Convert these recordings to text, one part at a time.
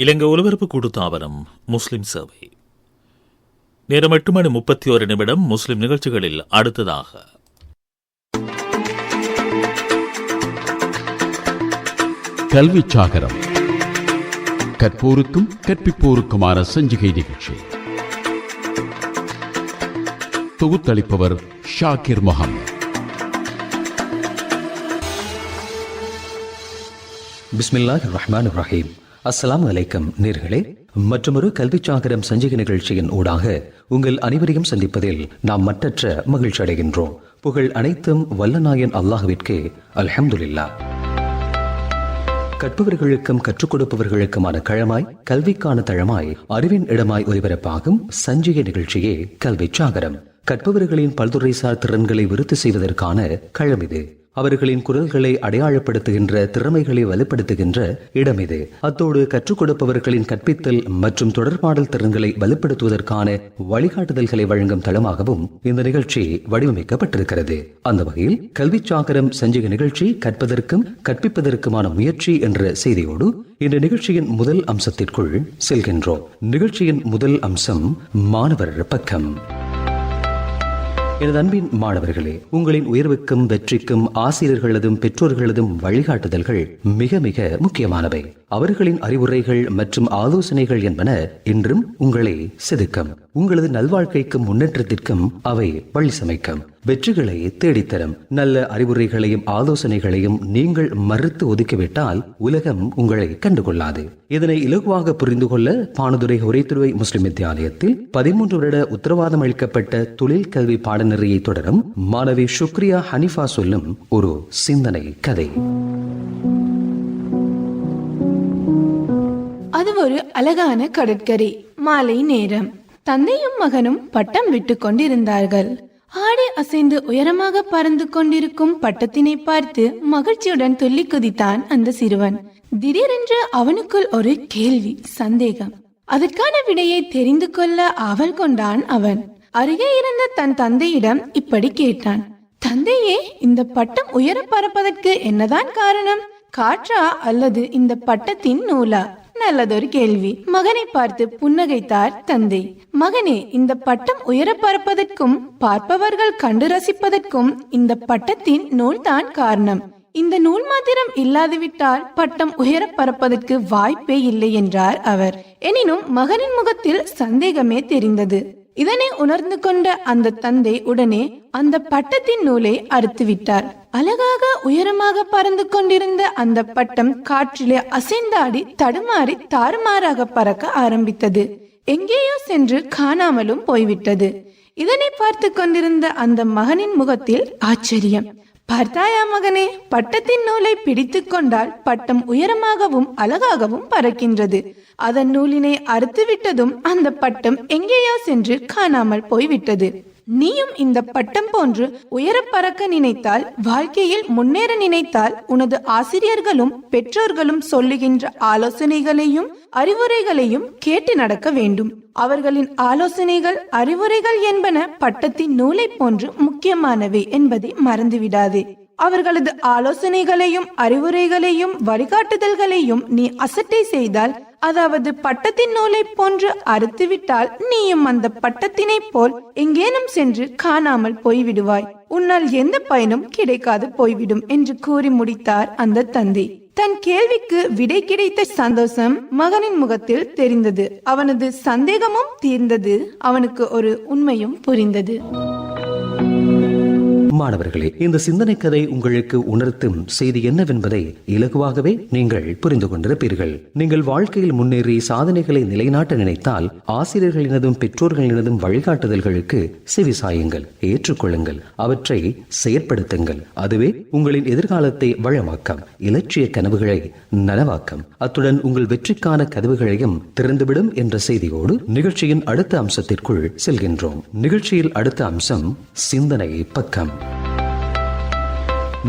இலங்கை ஒலிபரப்பு கூட்டுத்தாபனம் முஸ்லிம் சேவை. நேரம் எட்டு மணி முப்பத்தி ஒரு நிமிடம் முஸ்லிம் நிகழ்ச்சிகளில் அடுத்ததாக. கல்வி சாகரம். கற்போருக்கும் கற்பிப்போருக்குமான சஞ்சிகை நிகழ்ச்சி. தொகுத்தளிப்பவர் ஷாக்கிர் முகமது. பிஸ்மில்லாஹ் ரஹ்மான் ரஹீம். அஸ்லாம் வலைக்கம் நேர்களே மற்றொரு கல்வி சாகரம் சஞ்சிக நிகழ்ச்சியின் ஊடாக உங்கள் அனைவரையும் சந்திப்பதில் நாம் மற்றற்ற மகிழ்ச்சி அடைகின்றோம். புகழ் அனைத்தும் வல்லநாயன் அல்லாஹுவிற்கு அல்ஹம்துலில்லாஹ். கற்பவர்களுக்கும் கற்றுக் கொடுப்பவர்களுக்குமான களமாய் கல்விக்கான தளமாய் அறிவின் இடமாய் ஒலிபரப்பாகும் சஞ்சிகை நிகழ்ச்சியே கல்வி சாகரம். கற்பவர்களின் பல்துறைசார் திறன்களை விருத்தி செய்வதற்கான களம் இது. அவர்களின் குரல்களை அடையாளப்படுத்துகின்ற திறமைகளை வலுப்படுத்துகின்ற இடம் இது. அத்தோடு கற்றுக் கொடுப்பவர்களின் கற்பித்தல் மற்றும் தொடர்பாடல் திறன்களை வலுப்படுத்துவதற்கான வழிகாட்டுதல்களை வழங்கும் தளமாகவும் இந்த நிகழ்ச்சி வடிவமைக்கப்பட்டிருக்கிறது. அந்த வகையில் கல்வி சாகரம் சஞ்சிக நிகழ்ச்சி கற்பதற்கும் கற்பிப்பதற்குமான முயற்சி என்ற செய்தியோடு இந்த நிகழ்ச்சியின் முதல் அம்சத்திற்குள் செல்கின்றோம். நிகழ்ச்சியின் முதல் அம்சம் மாணவர் பக்கம். எனது அன்பின் மாணவர்களே உங்களின் உயர்வுக்கும் வெற்றிக்கும் ஆசிரியர்களதும் பெற்றோர்களதும் வழிகாட்டுதல்கள் மிக மிக முக்கியமானவை. அவர்களின் அறிவுரைகள் மற்றும் ஆலோசனைகள் என்பன இன்றும் உங்களை செதுக்கம். உங்களது நல்வாழ்க்கைக்கும் முன்னேற்றத்திற்கும் அவை வழி சமைக்கும். வெற்றிகளை தேடித்தரும். நல்ல அறிவுரைகளையும் ஆலோசனைகளையும் நீங்கள் மறுத்து ஒதுக்கிவிட்டால் உலகம் உங்களை கண்டுகொள்ளாது. இதனை இலகுவாக புரிந்து கொள்ள பானதுரை உரைத்துறை முஸ்லிம் வித்தியாலயத்தில் பதிமூன்று வருட உத்தரவாதம் அளிக்கப்பட்ட தொழில் கல்வி பாடநெறியை தொடரும் மாணவி சுக்ரியா ஹனிஃபா சொல்லும் ஒரு சிந்தனை கதை. அது ஒரு அழகான கடற்கரை மாலை நேரம். தந்தையும் மகனும் பட்டம் விட்டு கொண்டிருந்தார்கள். ஆடி அசைந்து உயரமாக பறந்து கொண்டிருக்கும் பட்டத்தினை பார்த்து மகிழ்ச்சியுடன் துள்ளி குதித்தான் அந்த சிறுவன். திடீரென்று அவனுக்குள் ஒரு கேள்வி சந்தேகம். அதற்கான விடையை தெரிந்து கொள்ள ஆவல் கொண்டான் அவன். அருகே இருந்த தன் தந்தையிடம் இப்படி கேட்டான். தந்தையே இந்த பட்டம் உயர பறப்பதற்கு என்னதான் காரணம்? காற்றா அல்லது இந்த பட்டத்தின் நூலா? நல்லதொரு கேள்வி. மகனை பார்த்து புன்னகைத்தார் தந்தை. மகனே இந்த பட்டம் உயர பறப்பதற்கும் பார்ப்பவர்கள் கண்டு ரசிப்பதற்கும் இந்த பட்டத்தின் நூல்தான் காரணம். இந்த நூல் மாத்திரம் இல்லாதுவிட்டால் பட்டம் உயர பறப்பதற்கு வாய்ப்பே இல்லை என்றார் அவர். எனினும் மகனின் முகத்தில் சந்தேகமே தெரிந்தது. இதனை உணர்ந்து கொண்ட அந்த தந்தை உடனே அந்த பட்டத்தின் நூலை அறுத்து விட்டார். அழகாக உயரமாக பறந்து கொண்டிருந்த அந்த பட்டம் காற்றிலே அசைந்தாடி தடுமாறி தாறுமாறாக பறக்க ஆரம்பித்தது. எங்கேயோ சென்று காணாமலும் போய்விட்டது. இதனை பார்த்து கொண்டிருந்த அந்த மகனின் முகத்தில் ஆச்சரியம். பார்த்தாயா மகனே? பட்டத்தின் நூலை பிடித்து கொண்டால் பட்டம் உயரமாகவும் அழகாகவும் பறக்கின்றது. அதன் நூலினை அறுத்து விட்டதும் அந்த பட்டம் எங்கேயோ சென்று காணாமல் போய்விட்டது. நீயும் இந்த பட்டம் போன்று உயர பறக்க நினைத்தால் வாழ்க்கையில் முன்னேற நினைத்தால் உனது ஆசிரியர்களும் பெற்றோர்களும் சொல்லுகின்ற ஆலோசனைகளையும் அறிவுரைகளையும் கேட்டு நடக்க வேண்டும். அவர்களின் ஆலோசனைகள் அறிவுரைகள் என்பன பட்டத்தின் நூலை போன்று முக்கியமானவை என்பதை மறந்துவிடாதே. அவர்களது ஆலோசனைகளையும் அறிவுரைகளையும் வழிகாட்டுதல்களையும் நீ அசட்டை செய்தால் அதாவது பட்டத்தின் நூலை போன்று அறுத்துவிட்டால் நீயும் அந்த பட்டத்தினை போல் எங்கேனும் சென்று காணாமல் போய்விடுவாய். உன்னால் எந்த பயனும் கிடைக்காது போய்விடும் என்று கூறி முடித்தார் அந்த தந்தை. தன் கேள்விக்கு விடை கிடைத்த சந்தோஷம் மகனின் முகத்தில் தெரிந்தது. அவனது சந்தேகமும் தீர்ந்தது. அவனுக்கு ஒரு உண்மையும் புரிந்தது. மாணவர்களே இந்த சிந்தனை கதை உங்களுக்கு உணர்த்தும் செய்தி என்னவென்பதை இலகுவாகவே நீங்கள் புரிந்து கொண்டிருப்பீர்கள். நீங்கள் வாழ்க்கையில் முன்னேறி சாதனைகளை நிலைநாட்ட நினைத்தால் ஆசிரியர்களினதும் பெற்றோர்களினதும் வழிகாட்டுதல்களுக்கு செவி சாயுங்கள் ஏற்றுக்கொள்ளுங்கள் அவற்றை செயற்படுத்துங்கள். அதுவே உங்களின் எதிர்காலத்தை வளமாக்கம் இலட்சிய கனவுகளை நனவாக்கம். அத்துடன் உங்கள் வெற்றிக்கான கதவுகளையும் திறந்துவிடும் என்ற செய்தியோடு நிகழ்ச்சியின் அடுத்த அம்சத்திற்குள் செல்கின்றோம். நிகழ்ச்சியில் அடுத்த அம்சம் சிந்தனை பக்கம்.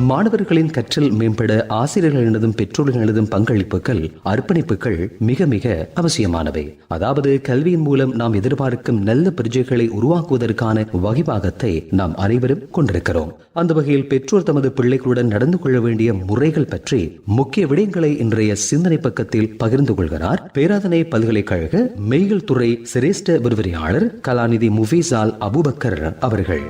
மாணவர்களின் கற்றல் மேம்பட ஆசிரியர்களினதும் பெற்றோர்களினதும் பங்களிப்புகள் அர்ப்பணிப்புகள் மிக மிக அவசியமானவை. அதாவது கல்வியின் மூலம் நாம் எதிர்பார்க்கும் நல்ல பிரஜைகளை உருவாக்குவதற்கான வகிபாகத்தை நாம் அனைவரும் கொண்டிருக்கிறோம். அந்த வகையில் பெற்றோர் தமது பிள்ளைகளுடன் நடந்து கொள்ள வேண்டிய முறைகள் பற்றி முக்கிய விடயங்களை இன்றைய சிந்தனை பக்கத்தில் பகிர்ந்து கொள்கிறார். பேராதனை பல்கலைக்கழக மெய்கள் துறை சிரேஷ்ட விரிவுரையாளர் கலாநிதி முஃபீசால் அபுபக்கர் அவர்கள்.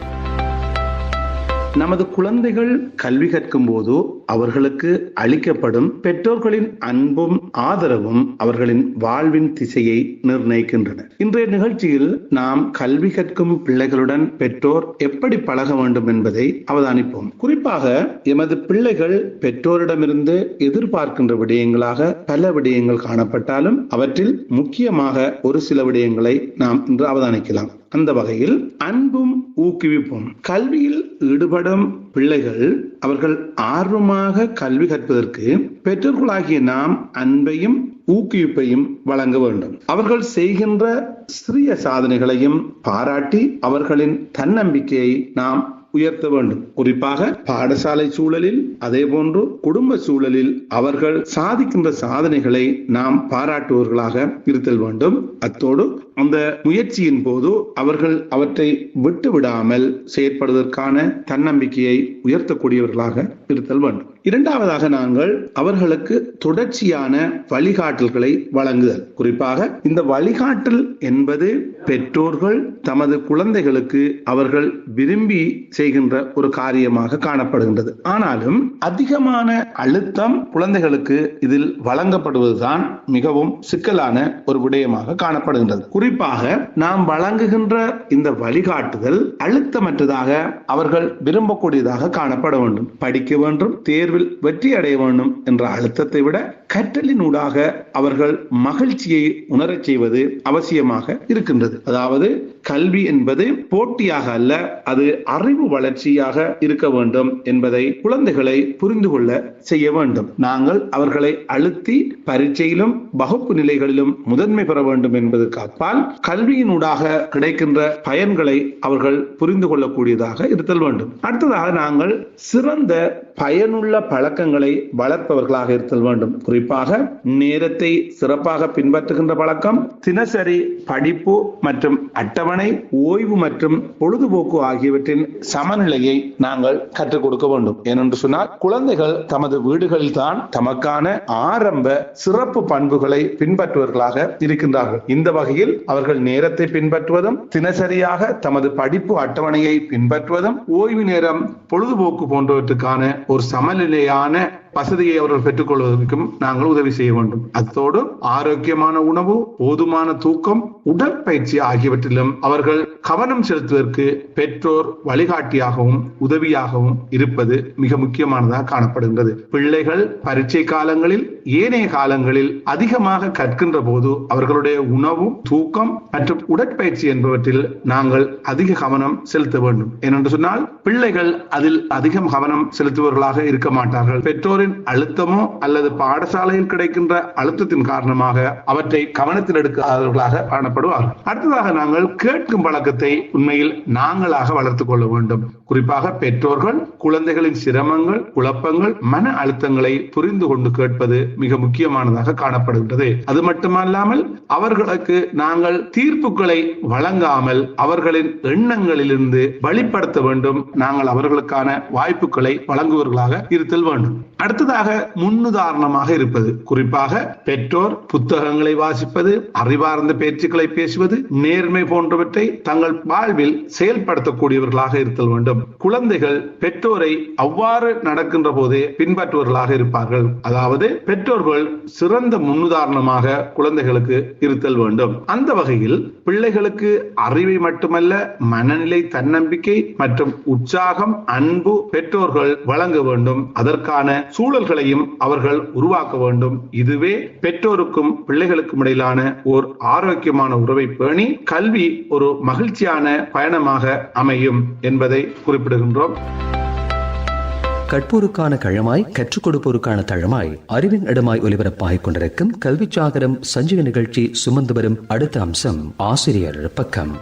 நமது குழந்தைகள் கல்வி கற்கும் போது அவர்களுக்கு அளிக்கப்படும் பெற்றோர்களின் அன்பும் ஆதரவும் அவர்களின் வாழ்வின் திசையை நிர்ணயிக்கின்றன. இன்றைய நிகழ்ச்சியில் நாம் கல்வி கற்கும் பிள்ளைகளுடன் பெற்றோர் எப்படி பழக வேண்டும் என்பதை அவதானிப்போம். குறிப்பாக எமது பிள்ளைகள் பெற்றோரிடமிருந்து எதிர்பார்க்கின்ற விடயங்களாக பல விடயங்கள் காணப்பட்டாலும் அவற்றில் முக்கியமாக ஒரு சில விடயங்களை நாம் இன்று அவதானிக்கலாம். அந்த வகையில் அன்பும் ஊக்குவிப்பும். கல்வியில் ஈடுபடும் பிள்ளைகள் அவர்கள் ஆர்வமாக கல்வி கற்பதற்கு பெற்றோர்களாகிய நாம் அன்பையும் ஊக்குவிப்பையும் வழங்க வேண்டும். அவர்கள் செய்கின்ற சிறிய சாதனைகளையும் பாராட்டி அவர்களின் தன்னம்பிக்கையை நாம் உயர்த்த வேண்டும். குறிப்பாக பாடசாலை சூழலில் அதே போன்று குடும்ப சூழலில் அவர்கள் சாதிக்கின்ற சாதனைகளை நாம் பாராட்டுவர்களாக இருத்தல் வேண்டும். அத்தோடு அந்த முயற்சியின் போது அவர்கள் அவற்றை விட்டு விடாமல் செயற்படுவதற்கான தன்னம்பிக்கையை உயர்த்தக்கூடியவர்களாக இருத்தல் வேண்டும். இரண்டாவதாக நாங்கள் அவர்களுக்கு தொடர்ச்சியான வழிகாட்டல்களை வழங்குதல். குறிப்பாக இந்த வழிகாட்டல் என்பது பெற்றோர்கள் தமது குழந்தைகளுக்கு அவர்கள் விரும்பி செய்கின்ற ஒரு காரியமாக காணப்படுகின்றது. ஆனாலும் அதிகமான அழுத்தம் குழந்தைகளுக்கு இதில் வழங்கப்படுவதுதான் மிகவும் சிக்கலான ஒரு விடயமாக காணப்படுகின்றது. குறிப்பாக நாம் வழங்குகின்ற இந்த வழிகாட்டுதல் அழுத்தமற்றதாக அவர்கள் விரும்பக்கூடியதாக காணப்பட வேண்டும். படிக்க வேண்டும் தேர்வில் வெற்றி அடைய வேண்டும் என்ற அழுத்தத்தை விட கற்றலின் ஊடாக அவர்கள் மகிழ்ச்சியை உணரச் செய்வது அவசியமாக இருக்கின்றது. அதாவது கல்வி என்பது போட்டியாக அல்ல அது அறிவு வளர்ச்சியாக இருக்க வேண்டும் என்பதை குழந்தைகளை புரிந்து கொள்ள செய்ய வேண்டும். நாங்கள் அவர்களை அழுத்தி பரீட்சையிலும் வகுப்பு நிலைகளிலும் முதன்மை பெற வேண்டும் என்பதற்கு அப்பால் கல்வியினூடாக கிடைக்கின்ற பயன்களை அவர்கள் புரிந்து கொள்ளக்கூடியதாக இருத்தல் வேண்டும். அடுத்ததாக நாங்கள் சிறந்த பயனுள்ள பழக்கங்களை வளர்ப்பவர்களாக இருத்தல் வேண்டும். குறிப்பாக நேரத்தை சிறப்பாக பின்பற்றுகின்ற பழக்கம் தினசரி படிப்பு மற்றும் அட்டவணை ஓய்வு மற்றும் பொழுதுபோக்கு ஆகியவற்றின் சமநிலையை நாங்கள் கற்றுக் கொடுக்க வேண்டும். ஏனென்று சொன்னால் குழந்தைகள் தமது வீடுகளில் தான் தமக்கான ஆரம்ப சிறப்பு பண்புகளை பின்பற்றுவர்களாக இருக்கின்றார்கள். இந்த வகையில் அவர்கள் நேரத்தை பின்பற்றுவதும் தினசரியாக தமது படிப்பு அட்டவணையை பின்பற்றுவதும் ஓய்வு நேரம் பொழுதுபோக்கு போன்றவற்றுக்கான ஒரு சமநிலையான வசதியை அவர்கள் பெற்றுக் கொள்வதற்கும் நாங்கள் உதவி செய்ய வேண்டும். அத்தோடு ஆரோக்கியமான உணவு போதுமான தூக்கம் உடற்பயிற்சி ஆகியவற்றிலும் அவர்கள் கவனம் செலுத்துவதற்கு பெற்றோர் வழிகாட்டியாகவும் உதவியாகவும் இருப்பது மிக முக்கியமானதாக காணப்படுகின்றது. பிள்ளைகள் பரீட்சை காலங்களில் ஏனைய காலங்களில் அதிகமாக கற்கின்ற போது அவர்களுடைய உணவு தூக்கம் மற்றும் உடற்பயிற்சி என்பவற்றில் நாங்கள் அதிக கவனம் செலுத்த வேண்டும். ஏனென்று சொன்னால் பிள்ளைகள் அதில் அதிகம் கவனம் செலுத்துபவர்களாக இருக்க மாட்டார்கள். பெற்றோர் பெற்றோரின் அழுத்தமோ அல்லது பாடசாலையில் கிடைக்கின்ற அழுத்தத்தின் காரணமாக அவற்றை கவனத்தில் எடுக்காதவர்களாக காணப்படுவார்கள். அடுத்ததாக நாங்கள் கேட்கும் பழக்கத்தை உண்மையில் நாங்களாக வளர்த்துக் கொள்ள வேண்டும். குறிப்பாக பெற்றோர்கள் குழந்தைகளின் சிரமங்கள் குழப்பங்கள் மன அழுத்தங்களை புரிந்து கொண்டு கேட்பது மிக முக்கியமானதாக காணப்படுகின்றது. அது மட்டுமல்லாமல் அவர்களுக்கு நாங்கள் தீர்ப்புகளை வழங்காமல் அவர்களின் எண்ணங்களிலிருந்து வழிப்படுத்த வேண்டும். நாங்கள் அவர்களுக்கான வாய்ப்புகளை வழங்குவர்களாக இருத்தல் வேண்டும். அடுத்ததாக முன்னுதாரணமாக இருப்பது. குறிப்பாக பெற்றோர் புத்தகங்களை வாசிப்பது அறிவார்ந்த பேச்சுக்களை பேசுவது நேர்மை போன்றவற்றை தங்கள் வாழ்வில் செயல்படுத்தக்கூடியவர்களாக இருத்தல் வேண்டும். குழந்தைகள் பெற்றோரை அவ்வாறு நடக்கின்ற போதே பின்பற்றுவர்களாக இருப்பார்கள். அதாவது பெற்றோர்கள் சிறந்த முன்னுதாரணமாக குழந்தைகளுக்கு இருத்தல் வேண்டும். அந்த வகையில் பிள்ளைகளுக்கு அறிவை மட்டுமல்ல மனநிலை தன்னம்பிக்கை மற்றும் உற்சாகம் அன்பு பெற்றோர்கள் வழங்க வேண்டும். அதற்கான சூழல்களையும் அவர்கள் உருவாக்க வேண்டும். இதுவே பெற்றோருக்கும் பிள்ளைகளுக்கும் இடையிலான ஓர் ஆரோக்கியமான உறவை பேணி கல்வி ஒரு மகிழ்ச்சியான பயணமாக அமையும் என்பதை குறிப்பிடுகின்றோம். கற்போருக்கான கழமாய் கற்றுக் கொடுப்போருக்கான தழமாய் அறிவின் இடமாய் ஒலிபரப்பாகிக் கொண்டிருக்கும் கல்வி சாகரம் சஞ்சிக நிகழ்ச்சி சுமந்து வரும் அடுத்த அம்சம் ஆசிரியர் பக்கம்.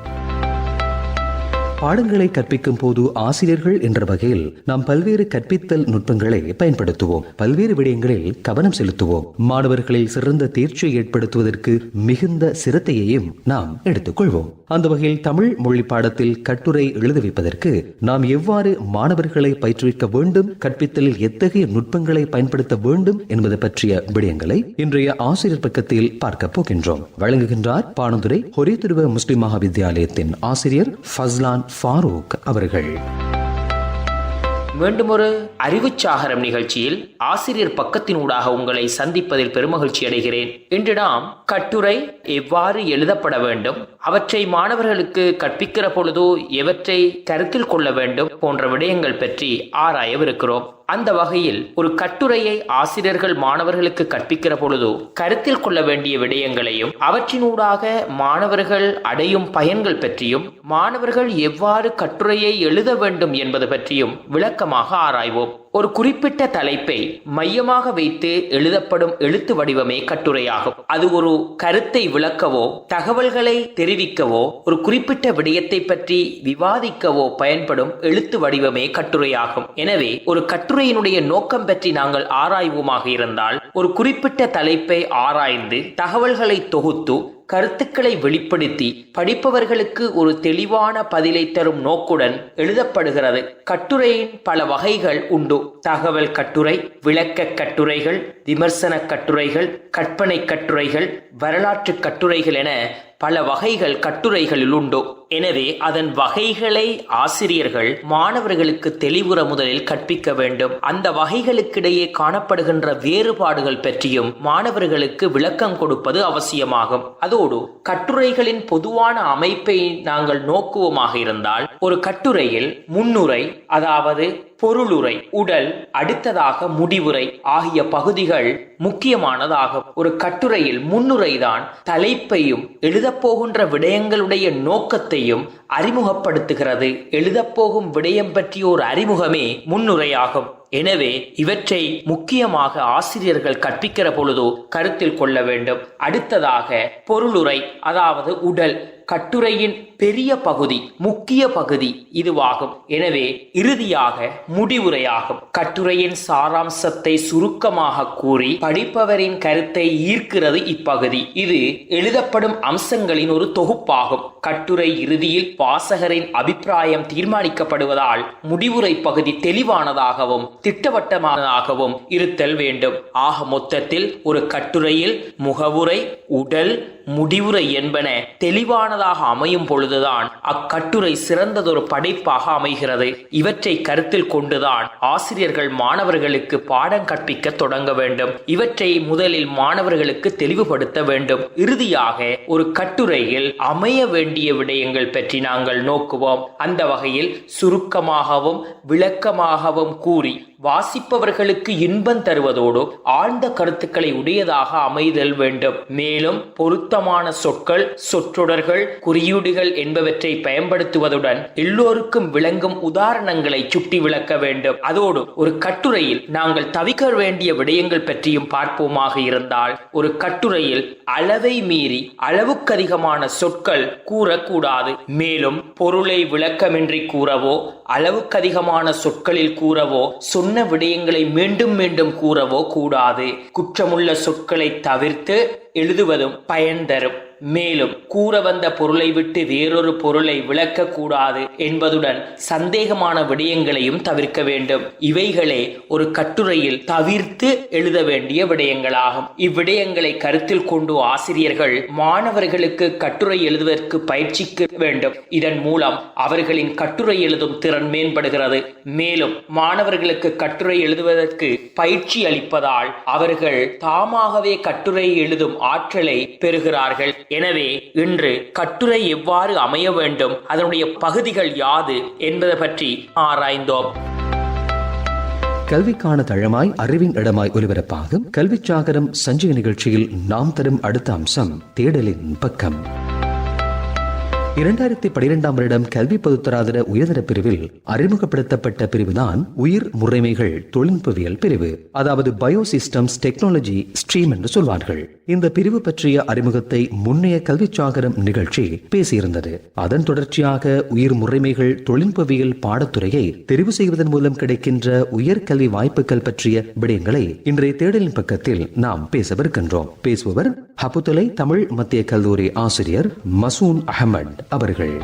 பாடங்களை கற்பிக்கும் போது ஆசிரியர்கள் என்ற வகையில் நாம் பல்வேறு கற்பித்தல் நுட்பங்களை பயன்படுத்துவோம். பல்வேறு விடயங்களில் கவனம் செலுத்துவோம். மாணவர்களில் சிறந்த தேர்ச்சியை ஏற்படுத்துவதற்கு மிகுந்த சிரத்தையையும் நாம் எடுத்துக்கொள்வோம். அந்த வகையில் தமிழ் மொழி பாடத்தில் கட்டுரை எழுத வைப்பதற்கு நாம் எவ்வாறு மாணவர்களை பயிற்றுவிக்க வேண்டும்? கற்பித்தலில் எத்தகைய நுட்பங்களை பயன்படுத்த வேண்டும் என்பது பற்றிய விடயங்களை இன்றைய ஆசிரியர் பக்கத்தில் பார்க்க போகின்றோம். வழங்குகின்றார் பானதுரை ஹொரிதுருவ முஸ்லிம் மகாவித்யாலயத்தின் ஆசிரியர் ஃபஸ்லான் ஃபாரூக் அவர்கள். மீண்டும் ஒரு அறிவுச்சாகரம் நிகழ்ச்சியில் ஆசிரியர் பக்கத்தினூடாக உங்களை சந்திப்பதில் பெருமகிழ்ச்சி அடைகிறேன். இன்று நாம் கட்டுரை எவ்வாறு எழுதப்பட வேண்டும் அவற்றை மாணவர்களுக்கு கற்பிக்கிற பொழுது எவற்றை கருத்தில் கொள்ள வேண்டும் போன்ற விடயங்கள் பற்றி ஆராயவிருக்கிறோம். அந்த வகையில் ஒரு கட்டுரையை ஆசிரியர்கள் மாணவர்களுக்கு கற்பிக்கிற பொழுது கருத்தில் கொள்ள வேண்டிய விடயங்களையும் அவற்றினூடாக மாணவர்கள் அடையும் பயன்கள் பற்றியும் மாணவர்கள் எவ்வாறு கட்டுரையை எழுத வேண்டும் என்பது பற்றியும் விளக்கமாக ஆராய்வோம். ஒரு குறிப்பிட்ட தலைப்பை மையமாக வைத்து எழுதப்படும் எழுத்து வடிவமே கட்டுரையாகும். அது ஒரு கருத்தை விளக்கவோ தகவல்களை தெரிவிக்கவோ ஒரு குறிப்பிட்ட விடயத்தை பற்றி விவாதிக்கவோ பயன்படும் எழுத்து வடிவமே கட்டுரையாகும். எனவே ஒரு கட்டுரையினுடைய நோக்கம் பற்றி நாங்கள் ஆராய்வோமாக இருந்தால் ஒரு குறிப்பிட்ட தலைப்பை ஆராய்ந்து தகவல்களை தொகுத்து கருத்துக்களை வெளிப்படுத்தி படிப்பவர்களுக்கு ஒரு தெளிவான பதிலை தரும் நோக்குடன் எழுதப்படுகிறது. கட்டுரையின் பல வகைகள் உண்டு. தகவல் கட்டுரை விளக்க கட்டுரைகள் விமர்சன கட்டுரைகள் கற்பனை கட்டுரைகள் வரலாற்று கட்டுரைகள் என பல வகைகள் கட்டுரைகளில் உண்டு. எனவே அதன் வகைகளை ஆசிரியர்கள் மாணவர்களுக்கு தெளிவுற முதலில் கற்பிக்க வேண்டும். அந்த வகைகளுக்கிடையே காணப்படுகின்ற வேறுபாடுகள் பற்றியும் மாணவர்களுக்கு விளக்கம் கொடுப்பது அவசியமாகும். அதோடு கட்டுரைகளின் பொதுவான அமைப்பை நாங்கள் நோக்குவோமாக இருந்தால் ஒரு கட்டுரையில் முன்னுரை அதாவது பொருளுரை உடல் அடுத்ததாக முடிவுரை ஆகிய பகுதிகள் முக்கியமானதாகும் ஒரு கட்டுரையில் முன்னுரைதான் தலைப்பையும் எழுதப்போகின்ற விடயங்களுடைய நோக்கத்தையும் அறிமுகப்படுத்துகிறது. எழுதப்போகும் விடயம் பற்றிய ஒரு அறிமுகமே முன்னுரையாகும். எனவே இவற்றை முக்கியமாக ஆசிரியர்கள் கற்பிக்கிற பொழுதோ கருத்தில் கொள்ள வேண்டும். அடுத்ததாக பொருளுரை அதாவது உடல் கட்டுரையின் பெரிய பகுதி முக்கிய பகுதி இதுவாகும். எனவே இறுதியாக முடிவுரையாகும். கட்டுரையின் சாராம்சத்தை சுருக்கமாக கூறி படிப்பவரின் கருத்தை ஈர்க்கிறது இப்பகுதி. இது எழுதப்படும் அம்சங்களின் ஒரு தொகுப்பாகும். கட்டுரை இறுதியில் வாசகரின் அபிப்பிராயம் தீர்மானிக்கப்படுவதால் முடிவுரை பகுதி தெளிவானதாகவும் திட்டவட்டமானதாகவும் இருத்தல் வேண்டும். ஆக மொத்தத்தில் ஒரு கட்டுரையில் முகவுரை உடல் முடிவுரை என்பன தெளிவானதாக அமையும் பொழுதுதான் அக்கட்டுரை சிறந்ததொரு படைப்பாக அமைகிறது. இவற்றை கருத்தில் கொண்டுதான் ஆசிரியர்கள் மாணவர்களுக்கு பாடம் கற்பிக்க தொடங்க வேண்டும். இவற்றை முதலில் மாணவர்களுக்கு தெளிவுபடுத்த வேண்டும். இறுதியாக ஒரு கட்டுரையில் அமைய வேண்டிய விடயங்கள் பற்றி நாங்கள் நோக்குவோம். அந்த வகையில் சுருக்கமாகவும் விளக்கமாகவும் கூறி வாசிப்பவர்களுக்கு இன்பம் தருவதோடு ஆழ்ந்த கருத்துக்களை உடையதாக அமைதல் வேண்டும். மேலும் பொருத்த பொருத்தமான சொற்கள் சொற்றொடர்கள் குறியீடுகள் என்பவற்றை பயன்படுத்துவதுடன் எல்லோருக்கும் விளங்கும் உதாரணங்களை சுட்டி விளக்க வேண்டும். அதோடு ஒரு கட்டுரையில் நாங்கள் தவிக்க வேண்டிய விடயங்கள் பற்றியும் பார்ப்போமாக இருந்தால் ஒரு கட்டுரையில் அளவை மீறி அளவுக்கு அதிகமான சொற்கள் கூறக்கூடாது. மேலும் பொருளை விளக்கமின்றி கூறவோ அளவுக்கு அதிகமான சொற்களில் கூறவோ சொன்ன விடயங்களை மீண்டும் மீண்டும் கூறவோ கூடாது. குற்றமுள்ள சொற்களை தவிர்த்து எழுதுவதும் பயன் தரும் மேலும் கூற வந்த பொருளை விட்டு வேறொரு பொருளை விளக்கக்கூடாது என்பதுடன் சந்தேகமான விடயங்களையும் தவிர்க்க வேண்டும். இவைகளே ஒரு கட்டுரையில் தவிர்த்து எழுத வேண்டிய விடயங்களாகும். இவ்விடயங்களை கருத்தில் கொண்டு ஆசிரியர்கள் மாணவர்களுக்கு கட்டுரை எழுதுவதற்கு பயிற்சிக்க வேண்டும். இதன் மூலம் அவர்களின் கட்டுரை எழுதும் திறன் மேம்படுகிறது. மேலும் மாணவர்களுக்கு கட்டுரை எழுதுவதற்கு பயிற்சி அளிப்பதால் அவர்கள் தாமாகவே கட்டுரை எழுதும் ஆற்றலை பெறுகிறார்கள். எனவே இன்று கட்டுரை எவ்வாறு அமைய வேண்டும் அதனுடைய பகுதிகள் யாது என்பது பற்றி ஆராய்ந்தோம். கல்விக்கான தளமாய் அறிவின் இடமாய் ஒலிபரப்பாகும். கல்வி சாகரம் சஞ்சய நிகழ்ச்சியில் நாம் தரும் அடுத்த அம்சம் தேடலின் பக்கம். இரண்டாயிரத்தி பனிரெண்டாம் வருடம் கல்வி பொதுத்தராதர உயர்தர பிரிவில் அறிமுகப்படுத்தப்பட்ட பிரிவுதான் உயிர் முறைமைகள் தொழில்நுட்பவியல் பிரிவு. அதாவது பயோசிஸ்டம்ஸ் டெக்னாலஜி ஸ்ட்ரீம் என்று சொல்வார்கள். இந்த பிரிவு பற்றிய அறிமுகத்தை முன்னைய கல்வி சாகரம் நிகழ்ச்சி பேசியிருந்தது. அதன் தொடர்ச்சியாக உயிர் முறைமைகள் தொழில்நுட்பவியல் பாடத்துறையை தெரிவு செய்வதன் மூலம் கிடைக்கின்ற உயர்கல்வி வாய்ப்புகள் பற்றிய விடயங்களை இன்றைய தேடலின் பக்கத்தில் நாம் பேசவிருக்கின்றோம். பேசுபவர் ஹபுத்தலை தமிழ் மத்திய கல்லூரி ஆசிரியர் மசூன் அகமட் அவர்கள்.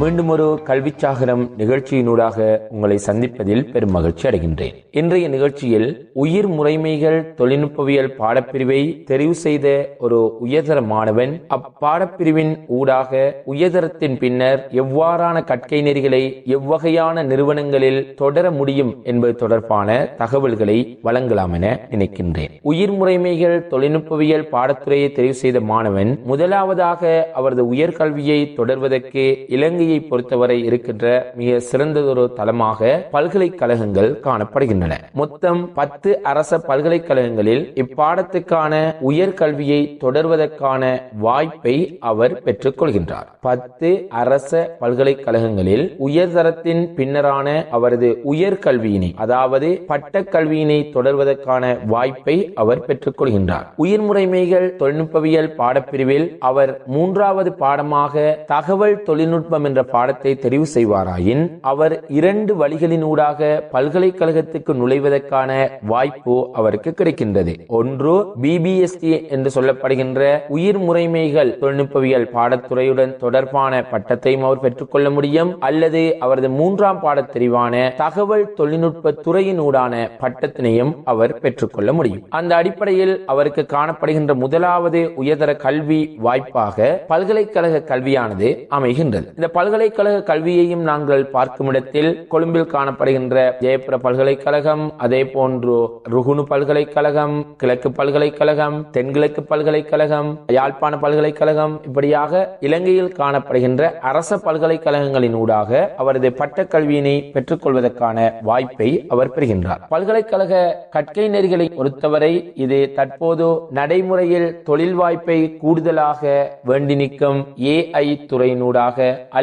மீண்டும் ஒரு கல்விச்சாகரம் நிகழ்ச்சியினூடாக உங்களை சந்திப்பதில் பெரும் மகிழ்ச்சி அடைகின்றேன். இன்றைய நிகழ்ச்சியில் உயிர் முறைமைகள் தொழில்நுட்பவியல் பாடப்பிரிவை தெரிவு செய்த ஒரு உயர்தர மாணவன் அப்பாடப்பிரிவின் ஊடாக உயர்தரத்தின் பின்னர் எவ்வாறான கற்கை நெறிகளை எவ்வகையான நிறுவனங்களில் தொடர முடியும் என்பது தொடர்பான தகவல்களை வழங்கலாம் என நினைக்கின்றேன். உயிர் முறைமைகள் தொழில்நுட்பவியல் பாடத்துறையை தெரிவு செய்த மாணவன் முதலாவதாக அவரது உயர்கல்வியை தொடர்வதற்கு இலங்கை இலங்கையை பொறுத்தவரை இருக்கின்ற மிக சிறந்ததொரு தளமாக பல்கலைக்கழகங்கள் காணப்படுகின்றன. மொத்தம் பத்து அரச பல்கலைக்கழகங்களில் இப்பாடத்துக்கான உயர்கல்வியை தொடர்வதற்கான வாய்ப்பை அவர் பெற்றுக் கொள்கின்றார் பத்து அரச பல்கலைக்கழகங்களில் உயர்தரத்தின் பின்னரான அவரது உயர்கல்வியினை அதாவது பட்டக்கல்வியினை தொடர்வதற்கான வாய்ப்பை அவர் பெற்றுக் கொள்கின்றார் உயிர்முறைமைகள் தொழில்நுட்பவியல் பாடப்பிரிவில் அவர் மூன்றாவது பாடமாக தகவல் தொழில்நுட்பம் என்ற பாடத்தை தெரிவு செய்வாராயின் அவர் இரண்டு வழிகளினூடாக பல்கலைக்கழகத்துக்கு நுழைவதற்கான வாய்ப்பு அவருக்கு கிடைக்கின்றது. ஒன்று பிபிஎஸ்டி என்று சொல்லப்படுகின்ற உயிர் முறைமைகள் தொழில்நுட்பவியல் பாடத்துறையுடன் தொடர்பான பட்டத்தையும் அவர் பெற்றுக்கொள்ள முடியும் அல்லது அவரது மூன்றாம் பாடத்தெரிவான தகவல் தொழில்நுட்ப துறையினூடான பட்டத்தினையும் அவர் பெற்றுக்கொள்ள முடியும். அந்த அடிப்படையில் அவருக்கு காணப்படுகின்ற முதலாவது உயர்தர கல்வி வாய்ப்பாக பல்கலைக்கழக கல்வியானது அமைகின்றது. இந்த பல்கலைக்கழக கல்வியையும் நாங்கள் பார்க்கும் இடத்தில் கொழும்பில் காணப்படுகின்ற ஜெயபுர பல்கலைக்கழகம் அதே போன்று ருகுணு பல்கலைக்கழகம் கிழக்கு பல்கலைக்கழகம் தென்கிழக்கு பல்கலைக்கழகம் யாழ்ப்பாண பல்கலைக்கழகம் இப்படியாக இலங்கையில் காணப்படுகின்ற அரச பல்கலைக்கழகங்களின் ஊடாக அவரது பட்ட கல்வியினை பெற்றுக் கொள்வதற்கான வாய்ப்பை அவர் பெறுகின்றார். பல்கலைக்கழக கற்கை நெறிகளை பொறுத்தவரை இது தற்போது நடைமுறையில் தொழில் வாய்ப்பை கூடுதலாக வேண்டி நிற்கும் ஏஐ துறையினூடாக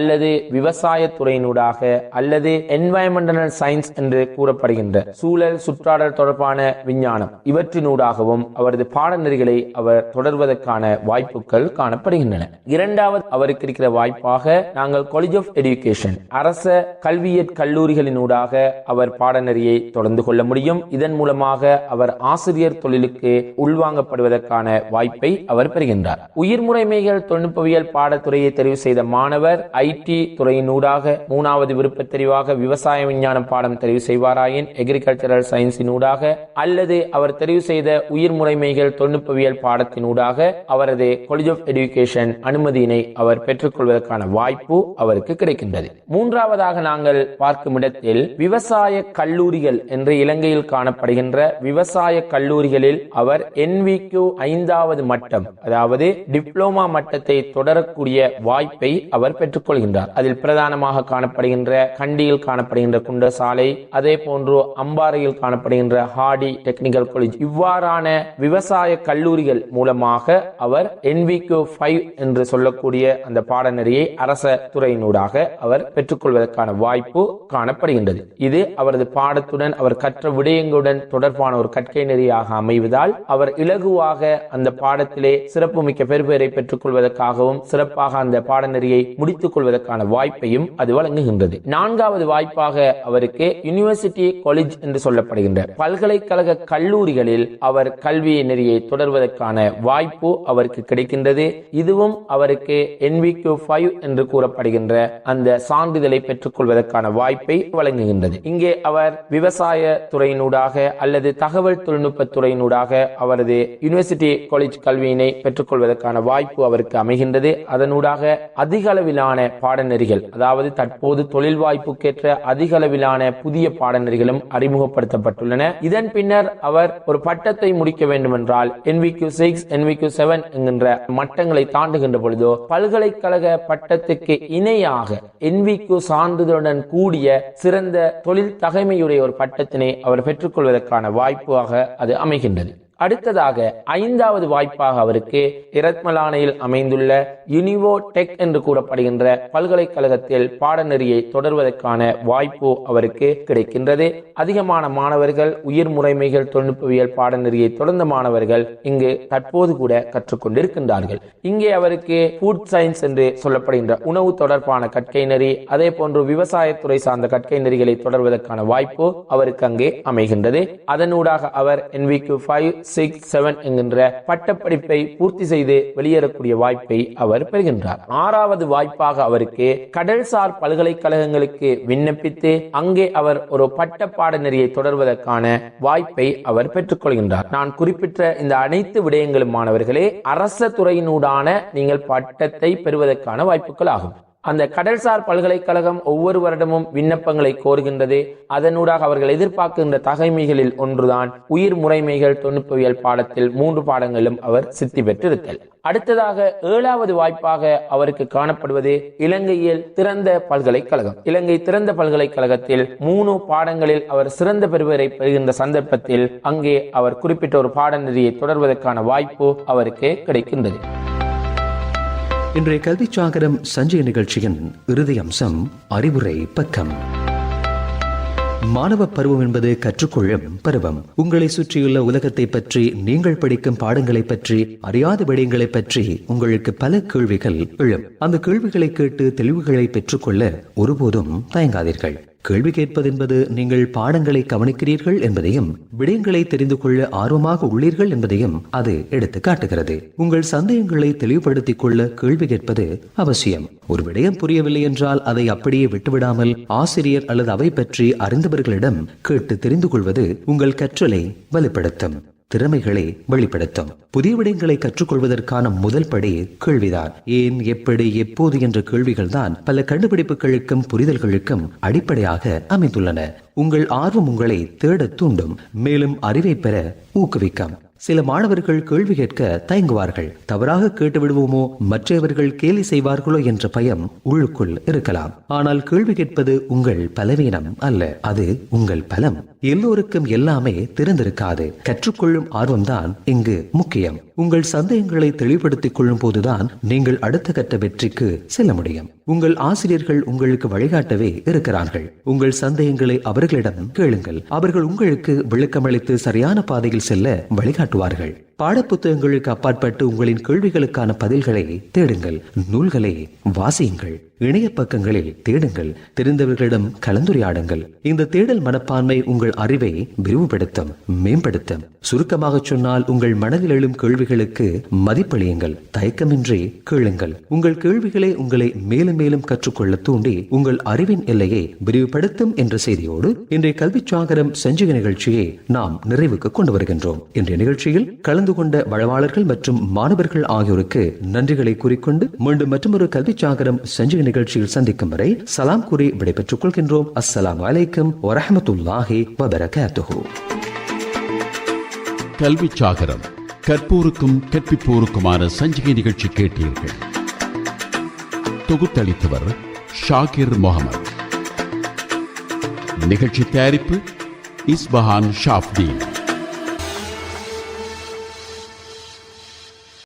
அல்லது விவசாய துறையினூடாக அல்லது என்வாயன்மெண்டல் சயின்ஸ் என்று கூறப்படுகின்ற சூழல் சுற்றாடல் தொடர்பான விஞ்ஞானம் இவற்றினூடாகவும் அவரது பாடநெறிகளை அவர் தொடர்வதற்கான வாய்ப்புகள் காணப்படுகின்றன. இரண்டாவது அவருக்கு இருக்கிற வாய்ப்பாக நாங்கள் காலேஜ் ஆஃப் எஜுகேஷன் அரச கல்வியற் கல்லூரிகளினூடாக அவர் பாடநெறியை தொடர்ந்து கொள்ள முடியும். இதன் மூலமாக அவர் ஆசிரியர் தொழிலுக்கு உள்வாங்கப்படுவதற்கான வாய்ப்பை அவர் பெறுகின்றார். உயிர்முறைமைகள் தொழில்நுட்பவியல் பாடத்துறையை தெரிவு செய்த மாணவர் ஐ ஐடி துறையினூடாக மூணாவது விருப்பத் தெரிவாக விவசாய விஞ்ஞான பாடம் தெரிவு செய்வாராயின் எக்ரிகல்ச்சரல் சயின்ஸினூடாக அல்லது அவர் தெரிவு செய்த உயிர் முறைமைகள் தொழில்நுட்பவியல் பாடத்தினூடாக அவரது காலேஜ் ஆஃப் எஜுகேஷன் அனுமதியினை அவர் பெற்றுக்கொள்வதற்கான வாய்ப்பு அவருக்கு கிடைக்கின்றது. மூன்றாவதாக நாங்கள் பார்க்கும் இடத்தில் விவசாய கல்லூரிகள் என்று இலங்கையில் காணப்படுகின்ற விவசாய கல்லூரிகளில் அவர் என்விக்யூ ஐந்தாவது மட்டம் அதாவது டிப்ளோமா மட்டத்தை தொடரக்கூடிய வாய்ப்பை அவர் பெற்றுக்கொள்கின்றார் அதில் பிரதானமாக காணப்படுகின்ற கண்டியில் காணப்படுகின்ற குண்டசாலை அதே போன்று அம்பாறையில் காணப்படுகின்ற ஹாடி டெக்னிக்கல் காலேஜ். இவ்வாறான விவசாய கல்லூரிகள் மூலமாக அவர் என்விக்யூ ஃபைவ் என்று சொல்லக்கூடிய அந்த பாடநெறியை அரச துறையினூடாக அவர் பெற்றுக்கொள்வதற்கான வாய்ப்பு காணப்படுகின்றது. இது அவரது பாடத்துடன் அவர் கற்ற விடயங்களுடன் தொடர்பான ஒரு கற்கை நெறியாக அமைவதால் அவர் இலகுவாக அந்த பாடத்திலே சிறப்புமிக்க பெறுபேரை பெற்றுக் கொள்வதற்காகவும் சிறப்பாக அந்த பாடநெறியை முடித்துக் கொள்வதற்கான வாய்ப்பையும் அது வழங்குகின்றது. நான்காவது வாய்ப்பாக அவருக்கு யூனிவர்சிட்டி காலேஜ் என்று சொல்லப்படுகின்ற பல்கலைக்கழக கல்லூரிகளில் அவர் கல்வி நெறியை தொடர்வதற்கான வாய்ப்பு அவருக்கு கிடைக்கின்றது. இதுவும் அவருக்கு என்விக்யூ ஃபைவ் என்று கூறப்படுகின்ற அந்த சான்றிதழை பெற்றுக் கொள்வதற்கான வாய்ப்பை வழங்குகின்றது. இங்கே அவர் விவசாய துறையினூடாக அல்லது தகவல் தொழில்நுட்ப துறையினூடாக அவரது யூனிவர்சிட்டி காலேஜ் கல்வியினை பெற்றுக் கொள்வதற்கான வாய்ப்பு அவருக்கு அமைகின்றது. அதனூடாக அதிக அளவிலான பாடநெறிகள் அதாவது தற்போது தொழில் வாய்ப்புக்கேற்ற அதிக அளவிலான புதிய பாடநெறிகளும் அறிமுகப்படுத்தப்பட்டுள்ளன. இதன் பின்னர் அவர் ஒரு பட்டத்தை முடிக்க வேண்டுமென்றால் என்விக்யூ சிக்ஸ் என்விக்யூ செவன் என்கின்ற மட்டங்களை தாண்டுகின்ற பொழுதோ பல்கலைக்கழக பட்டத்துக்கு இணையாக என்விக்யூ சான்றிதழுடன் கூடிய சிறந்த தொழில் தகைமையுடைய ஒரு பட்டத்தினை அவர் பெற்றுக்கொள்வதற்கான வாய்ப்பாக அது அமைகின்றது. அடுத்ததாக ஐந்தாவது வாய்ப்பாக அவருக்கு இரத்மலானையில் அமைந்துள்ள யுனிவோ டெக் என்று கூறப்படுகின்ற பல்கலைக்கழகத்தில் பாடநெறியை தொடர்வதற்கான வாய்ப்பு அவருக்கு கிடைக்கின்றது. அதிகமான மாணவர்கள் உயிர் முறைமைகள் தொழில்நுட்பவியல் பாடநெறியை தொடர்ந்த மாணவர்கள் இங்கு தற்போது கூட கற்றுக்கொண்டிருக்கின்றார்கள். இங்கே அவருக்கு ஃபுட் சயின்ஸ் என்று சொல்லப்படுகின்ற உணவு தொடர்பான கற்கை நெறி அதே போன்று விவசாயத்துறை சார்ந்த கற்கை நெறிகளை தொடர்வதற்கான வாய்ப்பு அவருக்கு அங்கே அமைகின்றது. அதனூடாக அவர் NVQ ஃபைவ் சிக்ஸ் செவன் என்கின்ற பட்டப்படிப்பை பூர்த்தி செய்து வெளியேறக்கூடிய வாய்ப்பை அவர் பெறுகின்றார். ஆறாவது வாய்ப்பாக அவருக்கு கடல்சார் பல்கலைக்கழகங்களுக்கு விண்ணப்பித்து அங்கே அவர் ஒரு பட்ட பாடநெறியை தொடர்வதற்கான வாய்ப்பை அவர் பெற்றுக்கொள்கின்றார். நான் குறிப்பிட்ட இந்த அனைத்து விடயங்களும் மாணவர்களே அரச துறையினூடான நீங்கள் பட்டத்தை பெறுவதற்கான வாய்ப்புகள் ஆகும். அந்த கடல்சார் பல்கலைக்கழகம் ஒவ்வொரு வருடமும் விண்ணப்பங்களை கோருகின்றது. அதனூடாக அவர்கள் எதிர்பார்க்கின்ற தகைமைகளில் ஒன்றுதான். உயிர் முறைமைகள் தொண்ணூப்பியல் பாடத்தில் மூன்று பாடங்களும் அவர் சித்தி பெற்றிருத்தல். அடுத்ததாக ஏழாவது வாய்ப்பாக அவருக்கு காணப்படுவது இலங்கையில் திறந்த பல்கலைக்கழகம். இலங்கை திறந்த பல்கலைக்கழகத்தில் மூணு பாடங்களில் அவர் சிறந்த பெறுவரை பெறுகின்ற சந்தர்ப்பத்தில் அங்கே அவர் குறிப்பிட்ட ஒரு பாடநெறியை தொடர்வதற்கான வாய்ப்பு அவருக்கு கிடைக்கின்றது. இன்றைய கல்வி சாகரம் சஞ்சய நிகழ்ச்சியின் இறுதி அம்சம் அறிவுரை பக்கம். மாணவ பருவம் என்பது கற்றுக்கொள்ளும் பருவம். உங்களை சுற்றியுள்ள உலகத்தை பற்றி நீங்கள் படிக்கும் பாடங்களை பற்றி அறியாத விடயங்களை பற்றி உங்களுக்கு பல கேள்விகள் எழும். அந்த கேள்விகளை கேட்டு தெளிவுகளை பெற்றுக்கொள்ள ஒருபோதும் தயங்காதீர்கள். கேள்வி கேட்பது என்பது நீங்கள் பாடங்களை கவனிக்கிறீர்கள் என்பதையும் விடயங்களை தெரிந்து கொள்ள ஆர்வமாக உள்ளீர்கள் என்பதையும் அது எடுத்து காட்டுகிறது. உங்கள் சந்தேகங்களை தெளிவுபடுத்திக் கொள்ள கேள்வி கேட்பது அவசியம். ஒரு விடயம் புரியவில்லை என்றால் அதை அப்படியே விட்டுவிடாமல் ஆசிரியர் அல்லது அவை பற்றி அறிந்தவர்களிடம் கேட்டு தெரிந்து கொள்வது உங்கள் கற்றலை வலுப்படுத்தும். திறமைகளை வெளிப்படுத்தும். புதிய விடயங்களை கற்றுக்கொள்வதற்கான முதல் படி கேள்விதான். ஏன் எப்படி எப்போது என்ற கேள்விகள் தான் பல கண்டுபிடிப்புகளுக்கும் புரிதல்களுக்கும் அடிப்படையாக அமைந்துள்ளன. உங்கள் ஆர்வம் உங்களை தேட தூண்டும். மேலும் அறிவை பெற ஊக்குவிக்கும். சில மாணவர்கள் கேள்வி கேட்க தயங்குவார்கள். தவறாக கேட்டு விடுவோமோ மற்றவர்கள் கேலி செய்வார்களோ என்ற பயம் உள்ளுக்குள் இருக்கலாம். ஆனால் கேள்வி கேட்பது உங்கள் பலவீனம் அல்ல அது உங்கள் பலம். எல்லோருக்கும் எல்லாமே திறந்திருக்காது கற்றுக்கொள்ளும் ஆர்வம்தான் இங்கு முக்கியம். உங்கள் சந்தேகங்களை தெளிவுபடுத்திக் கொள்ளும் போதுதான் நீங்கள் அடுத்த கட்ட வெற்றிக்கு செல்ல முடியும். உங்கள் ஆசிரியர்கள் உங்களுக்கு வழிகாட்டவே இருக்கிறார்கள். உங்கள் சந்தேகங்களை அவர்களிடம் கேளுங்கள். அவர்கள் உங்களுக்கு விளக்கமளித்து சரியான பாதையில் செல்ல வழிகாட்டுவார்கள் பாடப்புத்தகங்களுக்கு அப்பாற்பட்டு உங்களின் கேள்விகளுக்கான பதில்களை தேடுங்கள். நூல்களை வாசியுங்கள். இணைய பக்கங்களில் தேடுங்கள் தெரிந்தவர்களிடம் கலந்துரையாடுங்கள். இந்த தேடல் மனப்பான்மை உங்கள் அறிவை விரிவுபடுத்தும் மேம்படுத்தும். சுருக்கமாக சொன்னால் உங்கள் மனதில் எழும் கேள்விகளுக்கு மதிப்பளியுங்கள் தயக்கமின்றி கேளுங்கள். உங்கள் கேள்விகளை உங்களை மேலும் மேலும் கற்றுக்கொள்ள தூண்டி உங்கள் அறிவின் எல்லையை விரிவுபடுத்தும் என்ற செய்தியோடு இன்றைய கல்வி சாகரம் சஞ்சிக நிகழ்ச்சியை நாம் நிறைவுக்கு கொண்டு வருகின்றோம். இன்றைய நிகழ்ச்சியில் கலந்து கொண்ட வளவாளர்கள் மற்றும் மாணவர்கள் ஆகியோருக்கு நன்றிகளை கூறிக்கொண்டு மீண்டும் மற்றொரு கல்வி சாகரம் சஞ்சிக நிகழ்ச்சியில் சந்திக்கும் வரை சலாம் கூறி விடைபெற்றுக் கொள்கின்றோம். அஸ்லாம் வலைக்கம் வரஹமத்துல்லாஹி வபரகாத்துஹு. கல்விச் சாகரம். கற்போருக்கும் கற்பிப்போருக்குமான சஞ்சிகை நிகழ்ச்சி கேட்டீர்கள். தொகுத்தளித்தவர் ஷாகிர் முகமது நிகழ்ச்சி தயாரிப்பு இஸ்பஹான் ஷாப்தீன்